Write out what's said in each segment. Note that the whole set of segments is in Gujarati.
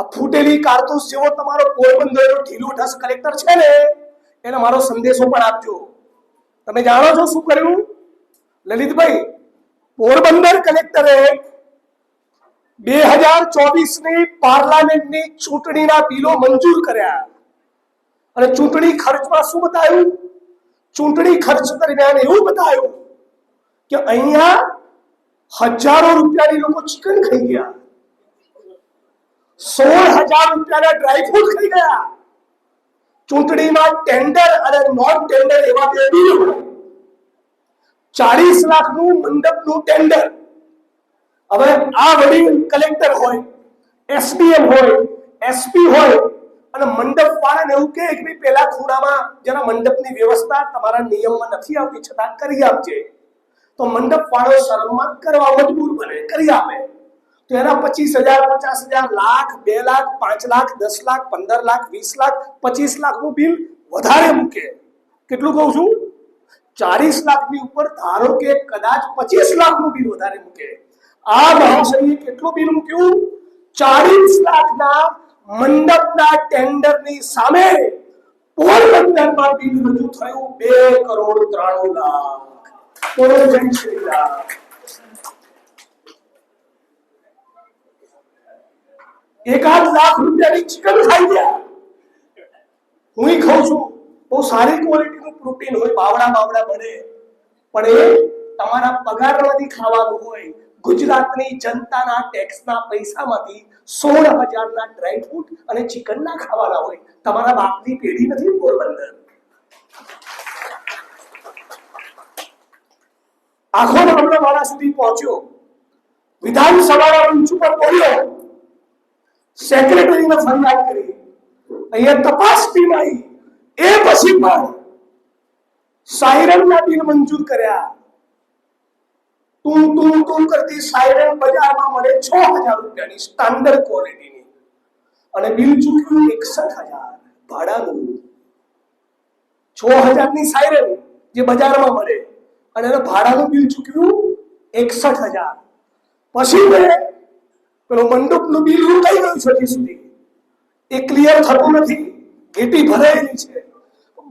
આ ફૂટેલી કારતૂસ જેવો તમારો પોરબંદરનો ઢીલો ઢસ કલેક્ટર છે ને, એને મારો સંદેશો પણ આપજો. તમે જાણો છો શું કર્યું? લલિતભાઈ, પોરબંદર કલેક્ટરે બે હજાર ચોવીસની પાર્લામેન્ટની ચૂંટણીના બિલો મંજૂર કર્યા. અને ચૂંટણી ખર્ચમાં શું બતાવ્યું? ચૂંટણી ખર્ચ દરમિયાન એવું બતાવ્યું કે અહીંયા હજારો રૂપિયાની લોકો ચિકન ખાઈ ગયા. સોળ હજાર રૂપિયાના ડ્રાયફ્રૂટ ખાઈ ગયા. ચૂંટણીમાં ટેન્ડર અને નોન ટેન્ડર એવા બે હોય. ચાલીસ લાખનું મંડપનું ટેન્ડર હવે આ વડી કલેક્ટર હોય એસડીએમ હોય એસપી હોય, અને મંડપ વાળાને એવું કે ભાઈ પેલા ખૂણામાં જરા મંડપની વ્યવસ્થા તમારા નિયમમાં નથી આવતી, છતાં કરી આપજે. તો મંડપ વાળો શરમમાં કરવા મજબૂર બને, કરી આપે. તો એના પચીસ હજાર, પચાસ હજાર, લાખ, બે લાખ, પાંચ લાખ, દસ લાખ, પંદર લાખ, વીસ લાખ, પચીસ લાખનું બિલ વધારે મૂકે. કેટલું કહું છું? ચાલીસ લાખની ઉપર ધારો કે કદાચ પચીસ લાખનું બિલ વધારે મૂકે. આ મહાશયે કેટલું બિલ મૂક્યું? ચાલીસ લાખના મંડપના ટેન્ડરની સામે પોરબંદરમાં બિલ રજૂ થયું બે કરોડ ત્રાણું લાખ. બોલો એકાદ લાખ રૂપિયાની ચિકન ખાઈ ગયા. હું ખાઉં છું. બહુ સારી ક્વોલિટીનું પ્રોટીન હોય બાવડા બાવડા બને. પણ એ તમારા પગારમાંથી ખાવાનું હોય, ગુજરાતની જનતાના ટેક્સના પૈસામાંથી સોળ હજારના ડ્રાય ફ્રૂટ અને ચિકન ના ખાવાના હોય. તમારા બાપની પેઢી નથી પોરબંદર. આખો મામલો વાળા સુધી પહોંચ્યો. વિધાનસભાના મંચ ઉપર બોલ્યો સેક્રેટરીને ફરિયાદ કરી અહીંયા તપાસ ટીમ આવી એ પછી પણ સાયરનના બિલ મંજૂર કર્યા તું તું તું કરતી સાયરન બજારમાં મળે છ હજાર રૂપિયાની સ્ટાન્ડર્ડ ક્વોલિટીની અને બિલ ચૂક્યું એકસઠ હજાર ભાડાનું છ હજારની સાયરન જે બજારમાં મળે અને એનું ભાડાનું બિલ ચૂક્યું એકસઠ હજાર પછી મેં પેલો મંડપનું બિલ લૂંટાઈ ગયું છે હજી સુધી. એ ક્લિયર થતું નથી. ઘેટી ભરાયેલી છે.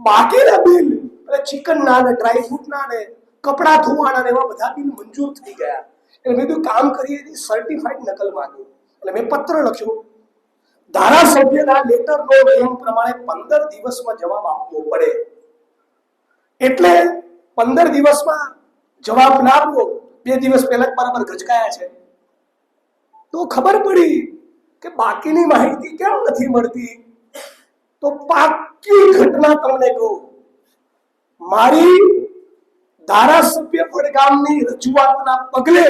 બાકીના બિલ એટલે ચિકન ના ને ડ્રાય ફ્રૂટ ના ને, કપડા ધોવાના ને, એવા બધા બિલ મંજૂર થઈ ગયા. એટલે મેં કીધું, કામ કરીએ સર્ટિફાઈડ નકલ માંગી એટલે મેં પત્ર લખ્યો. ધારાસભ્યના લેટરનો નિયમ પ્રમાણે પંદર દિવસમાં જવાબ આપવો પડે. એટલે પંદર દિવસમાં જવાબ ના આપવો, બે દિવસ પહેલા બરાબર ગચકાયા છે. તો ખબર પડી કે બાકીની માહિતી કેમ નથી મળતી? તો પાકી ઘટના તમને કહું. મારી ધારાસભ્ય વડગામની રજૂઆતના પગલે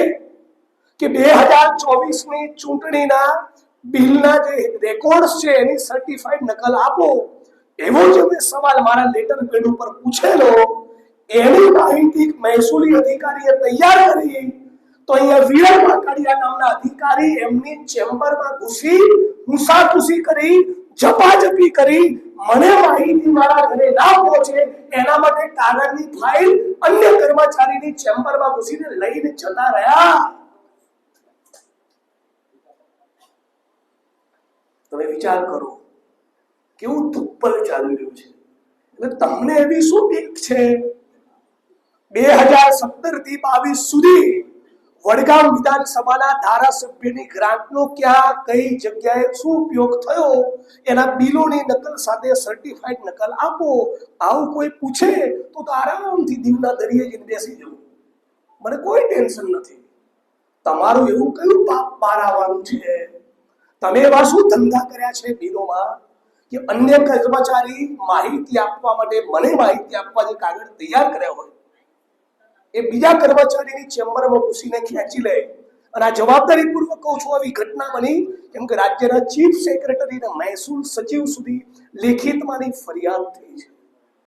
કે બે હજાર ચોવીસની ચૂંટણીના બિલના જે રેકોર્ડ છે એની સર્ટિફાઈડ નકલ આપો, એવો જે મેં સવાલ મારા લેટર પેડ ઉપર પૂછેલો. એની માહિતી મહેસૂલી અધિકારીએ તૈયાર કરી. તો અહીંયા વીર કાકડિયા નામના અધિકારી એમની ચેમ્બરમાં ઘૂસી ઘૂસાઘૂસી કરી જપાજપી કરી, મને માહિતી મારા ઘરે ના પહોંચે, એના માટે કાગળની ફાઇલ અન્ય કર્મચારીની ચેમ્બરમાં ઘૂસીને લઈને જતા રહ્યા. તમે વિચાર કરો, કેવું ધુપ્પલ ચાલી રહ્યું છે. એટલે તમને એવી શું બીક છે? બે હજાર સત્તરથી બાવીસ સુધી વડગામ વિધાનસભાના ધારાસભ્યની ગ્રાન્ટનો ક્યાં, કઈ જગ્યાએ શું ઉપયોગ થયો, એના બિલોની નકલ સાથે સર્ટિફાઈડ નકલ આપો. આવું કોઈ પૂછે તો તો આરામથી દીવના દરિયે જઈને બેસી જવું. મને કોઈ ટેન્શન નથી. તમારું એવું કયું પાપ બહાર આવવાનું છે? તમે એવા શું ધંધા કર્યા છે બિલોમાં કે અન્ય કર્મચારી માહિતી આપવા માટે, મને માહિતી આપવા જે કાગળ તૈયાર કર્યા હોય? એ બીજા કર્મચારીની ચેમ્બરમાં ઘૂસીને ખેંચી લે. અને આ જવાબદારીપૂર્વક કહું છું, આવી ઘટના બની કેમ કે રાજ્યના ચીફ સેક્રેટરી અને મહેસૂલ સચિવ સુધી લેખિતમાંની ફરિયાદ થઈ છે.